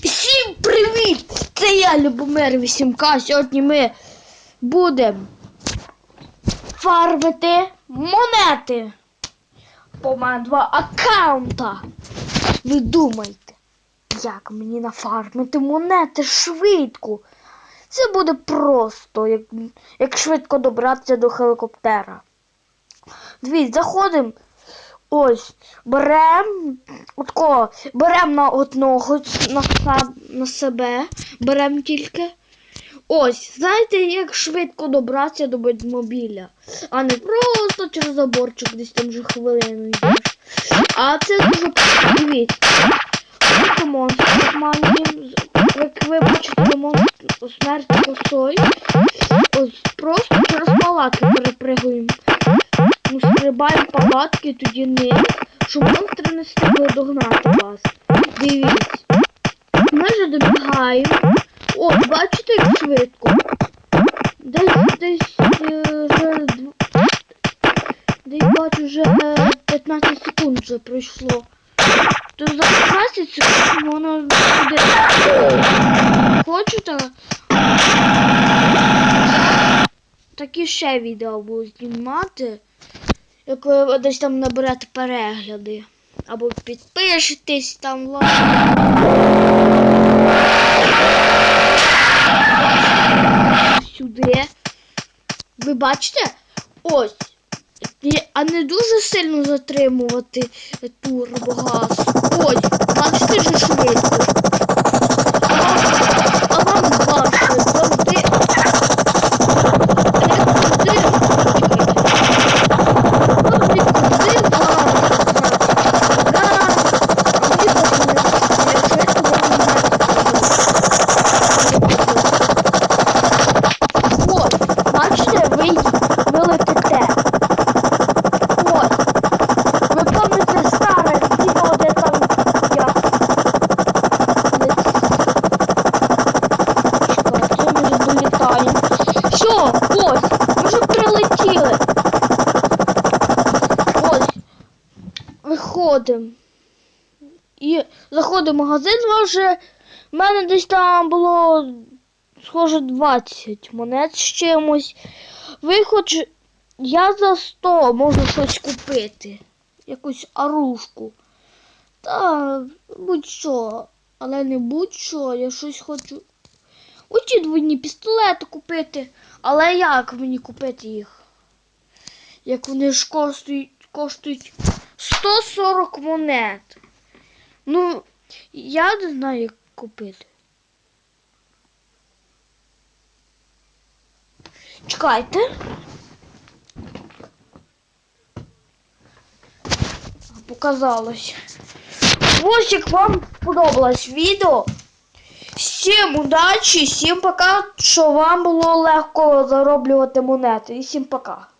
Всім привіт! Це я, Любомир 8К. Сьогодні ми будемо фармити монети. По мене два аккаунта. Ви думайте, як мені нафармити монети швидко. Це буде просто, як, як швидко добратися до хелікоптера. Дивіться, заходимо. Ось, берем отко, берем на одного на, на себе, берем тільки. Ось, знаєте, як швидко добратися до мобіля. А не просто через заборчик десь там вже хвилину йдеш. А це дуже дивіться. Ось монстр маленький, як ви бачите, монстр смерті косой. Ось просто через палатки перепригуємо. Стрибаємо палатки, тоді не, щоб монстри не встигли догнати вас. Дивіться. Ми вже добігаємо. О, бачите, як швидко. Десь десь е, вже десь бачу вже е, 15 секунд вже пройшло. То за 15 секунд воно буде. Хочете? Такі ще відео буду знімати. Як ви десь там наберете перегляди. Або підпишетесь там лайк. Сюди. Ви бачите? Ось. А не дуже сильно затримувати турбогаз. Ось, бачите вже швидко. Виходимо. І заходимо в магазин, може, в мене десь там було схоже 20 монет з чимось. Ви хоч я за 100 можу щось купити. Якусь оружку. Та будь-що. Але не будь-що, я щось хочу. Оті двойні пістолети купити. Але як мені купити їх? Як вони ж коштують, коштують 140 монет. Ну, я не знаю, як купити. Чекайте. Показалось. Ось як вам сподобалось відео. Всім удачі, всім пока, що вам було легко зароблювати монети. І всім пока.